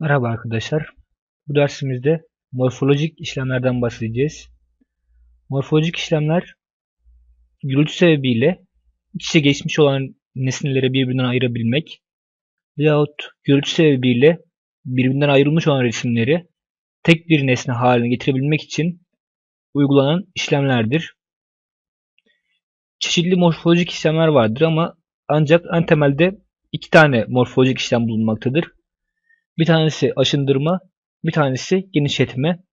Merhaba arkadaşlar. Bu dersimizde morfolojik işlemlerden bahsedeceğiz. Morfolojik işlemler gürültü sebebiyle iç içe geçmiş olan nesneleri birbirinden ayırabilmek veyahut gürültü sebebiyle birbirinden ayrılmış olan resimleri tek bir nesne haline getirebilmek için uygulanan işlemlerdir. Çeşitli morfolojik işlemler vardır ama ancak en temelde iki tane morfolojik işlem bulunmaktadır. Bir tanesi aşındırma, bir tanesi genişletme.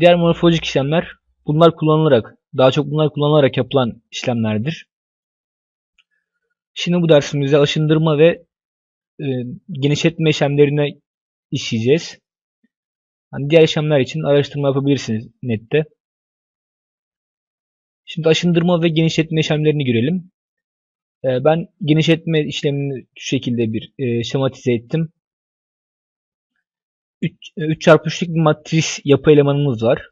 Diğer morfolojik işlemler bunlar kullanılarak, daha çok bunlar kullanılarak yapılan işlemlerdir. Şimdi bu dersimizde aşındırma ve e, genişletme işlemlerine işleyeceğiz. Yani diğer işlemler için araştırma yapabilirsiniz nette. Şimdi aşındırma ve genişletme işlemlerini görelim. E, ben genişletme işlemini şu şekilde bir e, şematize ettim. 3, 3 çarpı 3'lük bir matris yapı elemanımız var.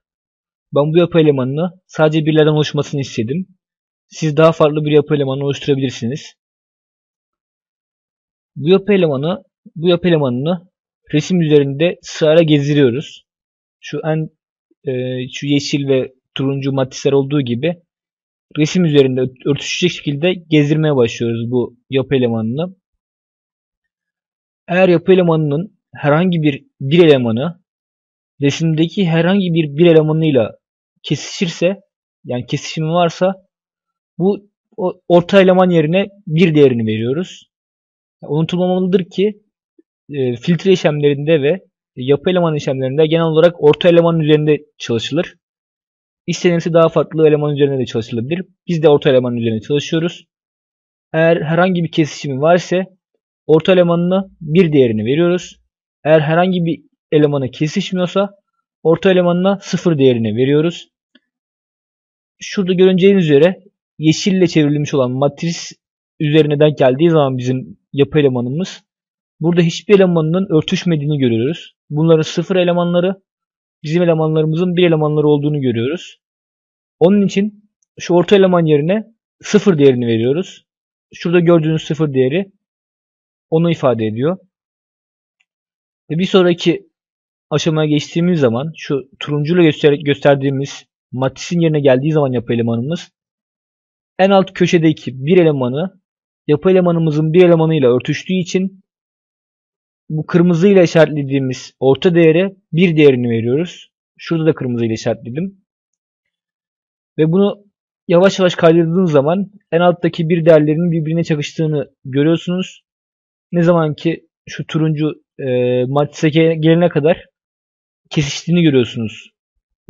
Ben bu yapı elemanını sadece birlerden oluşmasını istedim. Siz daha farklı bir yapı elemanı oluşturabilirsiniz. Bu yapı elemanı bu yapı elemanını resim üzerinde sırayla gezdiriyoruz. Şu en e, şu yeşil ve turuncu matrisler olduğu gibi resim üzerinde örtüşecek şekilde gezdirmeye başlıyoruz bu yapı elemanını. Eğer yapı elemanının herhangi bir bir elemanı resimdeki herhangi bir bir elemanıyla kesişirse yani kesişimi varsa bu orta eleman yerine bir değerini veriyoruz. Unutulmamalıdır ki e, filtre işlemlerinde ve yapı eleman işlemlerinde genel olarak orta eleman üzerinde çalışılır. İstenirse daha farklı eleman üzerinde de çalışılabilir. Biz de orta eleman üzerinde çalışıyoruz. Eğer herhangi bir kesişimi varsa orta elemanına bir değerini veriyoruz. Eğer herhangi bir elemanı kesişmiyorsa orta elemanına sıfır değerini veriyoruz. Şurada görüneceğiniz üzere yeşille çevrilmiş olan matris üzerine denk geldiği zaman bizim yapı elemanımız burada hiçbir elemanının örtüşmediğini görüyoruz. Bunların sıfır elemanları bizim elemanlarımızın bir elemanları olduğunu görüyoruz. Onun için şu orta eleman yerine sıfır değerini veriyoruz. Şurada gördüğünüz sıfır değeri onu ifade ediyor. Ve bir sonraki aşamaya geçtiğimiz zaman şu turuncuyla göster gösterdiğimiz matrisin yerine geldiği zaman yapı elemanımız en alt köşedeki bir elemanı yapı elemanımızın bir elemanıyla örtüştüğü için bu kırmızı ile işaretlediğimiz orta değere bir değerini veriyoruz. Şurada da kırmızı ile işaretledim. Ve bunu yavaş yavaş kaydırdığınız zaman en alttaki bir değerlerinin birbirine çakıştığını görüyorsunuz. Ne zaman ki şu turuncu e, matrise gelene kadar kesiştiğini görüyorsunuz.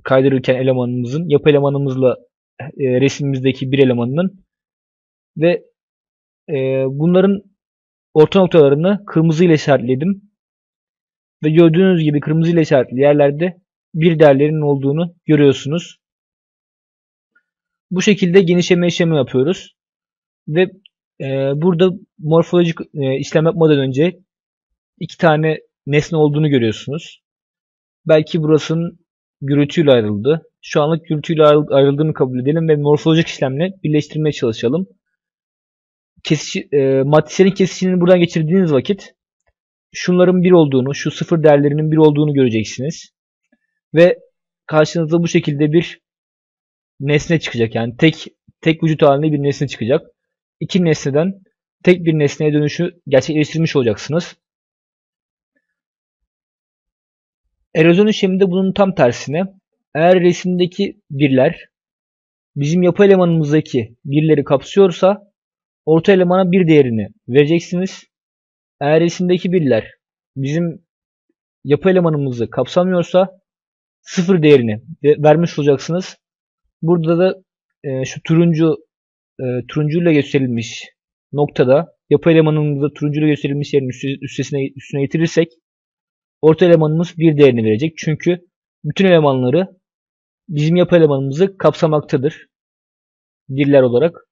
Kaydırırken elemanımızın, yapı elemanımızla e, resimimizdeki bir elemanının ve e, bunların orta noktalarını kırmızı ile işaretledim. Ve gördüğünüz gibi kırmızı ile işaretli yerlerde bir değerlerinin olduğunu görüyorsunuz. Bu şekilde genişleme işlemi yapıyoruz. Ve e, burada morfolojik e, işlem yapmadan önce iki tane nesne olduğunu görüyorsunuz. Belki burasının gürültüyle ayrıldı. Şu anlık gürültüyle ayrıldığını kabul edelim ve morfolojik işlemle birleştirmeye çalışalım. Kesici, e, matrislerin kesişini buradan geçirdiğiniz vakit şunların bir olduğunu, şu sıfır değerlerinin bir olduğunu göreceksiniz. Ve karşınıza bu şekilde bir nesne çıkacak. Yani tek tek vücut halinde bir nesne çıkacak. İki nesneden tek bir nesneye dönüşü gerçekleştirmiş olacaksınız. Erozyon işleminde bunun tam tersine eğer resimdeki birler bizim yapı elemanımızdaki birleri kapsıyorsa orta elemana bir değerini vereceksiniz. Eğer resimdeki birler bizim yapı elemanımızı kapsamıyorsa sıfır değerini vermiş olacaksınız. Burada da e, şu turuncu e, turuncuyla gösterilmiş noktada yapı elemanımızı turuncuyla gösterilmiş yerin üstesine, üstüne getirirsek orta elemanımız bir değerini verecek. Çünkü bütün elemanları bizim yapı elemanımızı kapsamaktadır. Birler olarak.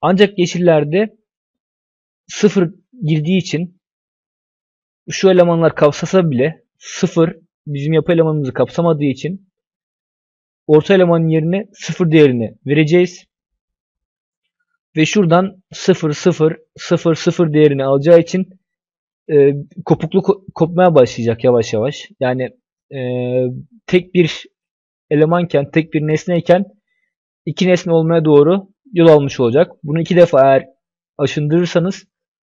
Ancak yeşillerde sıfır girdiği için şu elemanlar kapsasa bile sıfır bizim yapı elemanımızı kapsamadığı için orta elemanın yerine sıfır değerini vereceğiz. Ve şuradan 0 0 0 0 değerini alacağı için e, kopuklu ko- kopmaya başlayacak yavaş yavaş. Yani e, tek bir elemanken, tek bir nesneyken iki nesne olmaya doğru yol almış olacak. Bunu iki defa eğer aşındırırsanız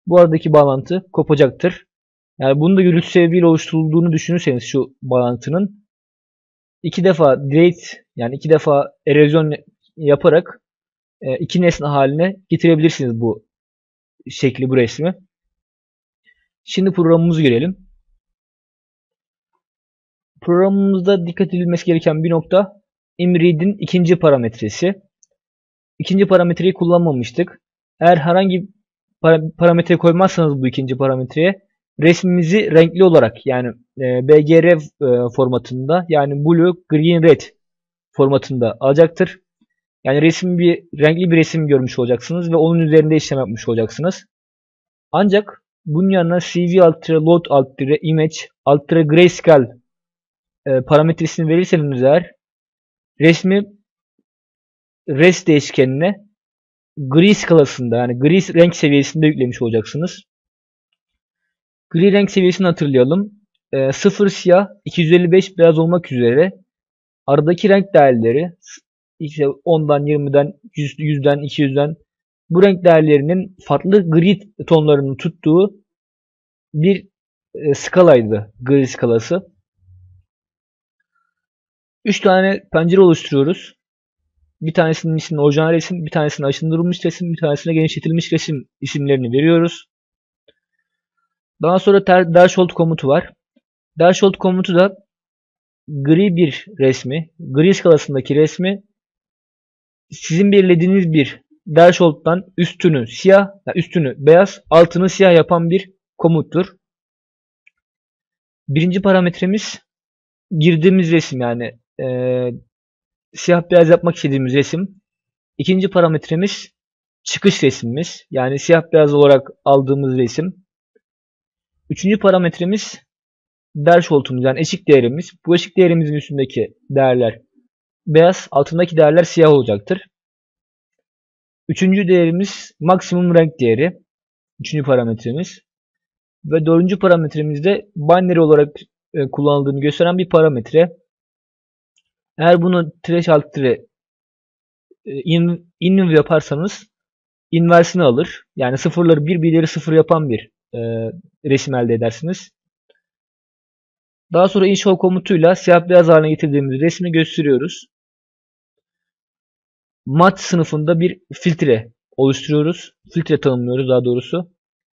bu aradaki bağlantı kopacaktır. Yani bunu da gürültü sebebiyle oluşturulduğunu düşünürseniz şu bağlantının iki defa delete yani iki defa erozyon yaparak e, iki nesne haline getirebilirsiniz bu şekli bu resmi. Şimdi programımızı görelim. Programımızda dikkat edilmesi gereken bir nokta imread'in ikinci parametresi. İkinci parametreyi kullanmamıştık. Eğer herhangi parametre koymazsanız bu ikinci parametreye resmimizi renkli olarak yani e, BGR e, formatında yani blue, green, red formatında alacaktır. Yani resim bir renkli bir resim görmüş olacaksınız ve onun üzerinde işlem yapmış olacaksınız. Ancak bunun yanına CV alt load alt image alt grayscale e, parametresini verirseniz eğer resmi res değişkenine gri skalasında yani gri renk seviyesinde yüklemiş olacaksınız. Gri renk seviyesini hatırlayalım. E, 0 siyah, 255 beyaz olmak üzere aradaki renk değerleri işte 10'dan 20'den 100'den 200'den bu renk değerlerinin farklı gri tonlarını tuttuğu bir e, skalaydı. Gri skalası. 3 tane pencere oluşturuyoruz. Bir tanesinin ismini orijinal resim, bir tanesine aşındırılmış resim, bir tanesine genişletilmiş resim isimlerini veriyoruz. Daha sonra Darsholt komutu var. Darsholt komutu da gri bir resmi, gri skalasındaki resmi sizin belirlediğiniz bir Darsholt'tan üstünü siyah, üstünü beyaz, altını siyah yapan bir komuttur. Birinci parametremiz girdiğimiz resim yani e, siyah beyaz yapmak istediğimiz resim. İkinci parametremiz çıkış resmimiz. Yani siyah beyaz olarak aldığımız resim. Üçüncü parametremiz Dershowit'umuz yani eşik değerimiz. Bu eşik değerimizin üstündeki değerler beyaz, altındaki değerler siyah olacaktır. Üçüncü değerimiz maksimum renk değeri. Üçüncü parametremiz. Ve dördüncü parametremiz de binary olarak e, kullanıldığını gösteren bir parametre. Eğer bunu trash alt tire in, in yaparsanız inversini alır. Yani sıfırları bir birleri sıfır yapan bir e, resim elde edersiniz. Daha sonra inshow komutuyla siyah beyaz haline getirdiğimiz resmi gösteriyoruz. Mat sınıfında bir filtre oluşturuyoruz. Filtre tanımlıyoruz daha doğrusu.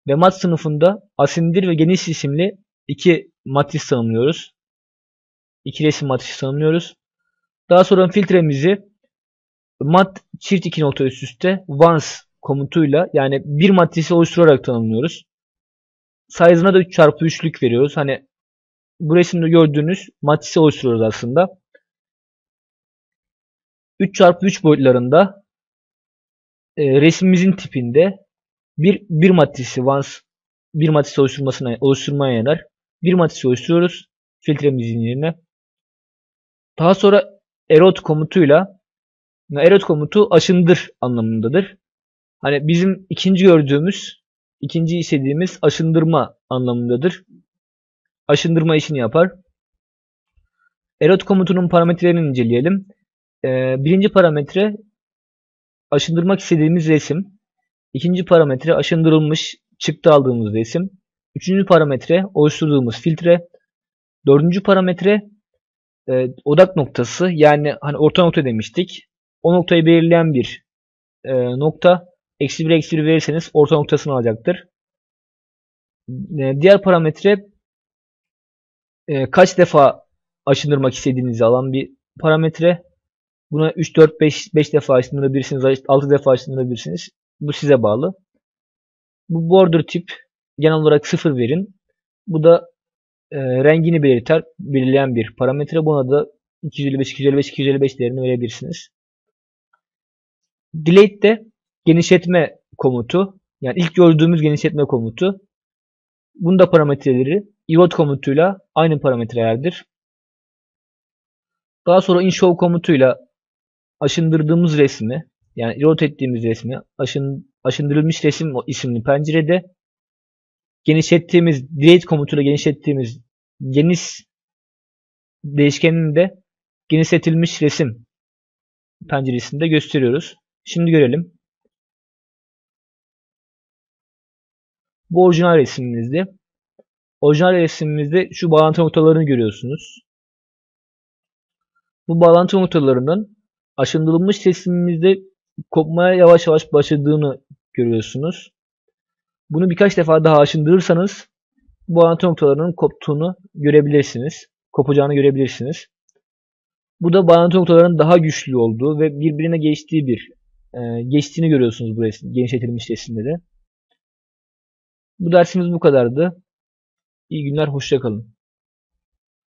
Ve mat sınıfında asindir ve geniş isimli iki matris tanımlıyoruz. İki resim matrisi tanımlıyoruz. Daha sonra filtremizi mat çift iki nokta üst üste once komutuyla yani bir matrisi oluşturarak tanımlıyoruz. Size'ına da 3 çarpı 3'lük veriyoruz. Hani bu resimde gördüğünüz matrisi oluşturuyoruz aslında. 3 çarpı 3 boyutlarında e, resmimizin tipinde bir bir matrisi once bir matrisi oluşturmasına oluşturmaya yarar. Bir matrisi oluşturuyoruz filtremizin yerine. Daha sonra erot komutuyla erot komutu aşındır anlamındadır. Hani bizim ikinci gördüğümüz, ikinci istediğimiz aşındırma anlamındadır. Aşındırma işini yapar. Erot komutunun parametrelerini inceleyelim. Ee, birinci parametre aşındırmak istediğimiz resim. İkinci parametre aşındırılmış çıktı aldığımız resim. Üçüncü parametre oluşturduğumuz filtre. Dördüncü parametre e, odak noktası yani hani orta nokta demiştik. O noktayı belirleyen bir e, nokta. Eksi 1 eksi 1 verirseniz orta noktasını alacaktır. E, diğer parametre e, kaç defa aşındırmak istediğinizi alan bir parametre. Buna 3, 4, 5, 5 defa aşındırabilirsiniz, 6 defa aşındırabilirsiniz. Bu size bağlı. Bu border tip genel olarak 0 verin. Bu da e, rengini belirter, belirleyen bir parametre. Buna da 255, 255, 255 değerini verebilirsiniz. Delete de genişletme komutu. Yani ilk gördüğümüz genişletme komutu. Bunda parametreleri erode komutuyla aynı parametrelerdir. Daha sonra inshow komutuyla aşındırdığımız resmi yani erode ettiğimiz resmi aşın, aşındırılmış resim isimli pencerede genişlettiğimiz delete komutuyla genişlettiğimiz geniş değişkeninde genişletilmiş resim penceresinde gösteriyoruz. Şimdi görelim. Bu orijinal resimimizde. Orijinal resimimizde şu bağlantı noktalarını görüyorsunuz. Bu bağlantı noktalarının aşındırılmış resimimizde kopmaya yavaş yavaş başladığını görüyorsunuz. Bunu birkaç defa daha aşındırırsanız bu bağlantı noktalarının koptuğunu görebilirsiniz. Kopacağını görebilirsiniz. Bu da bağlantı noktalarının daha güçlü olduğu ve birbirine geçtiği bir e, geçtiğini görüyorsunuz bu resim, genişletilmiş resimde de. Bu dersimiz bu kadardı. İyi günler, hoşçakalın.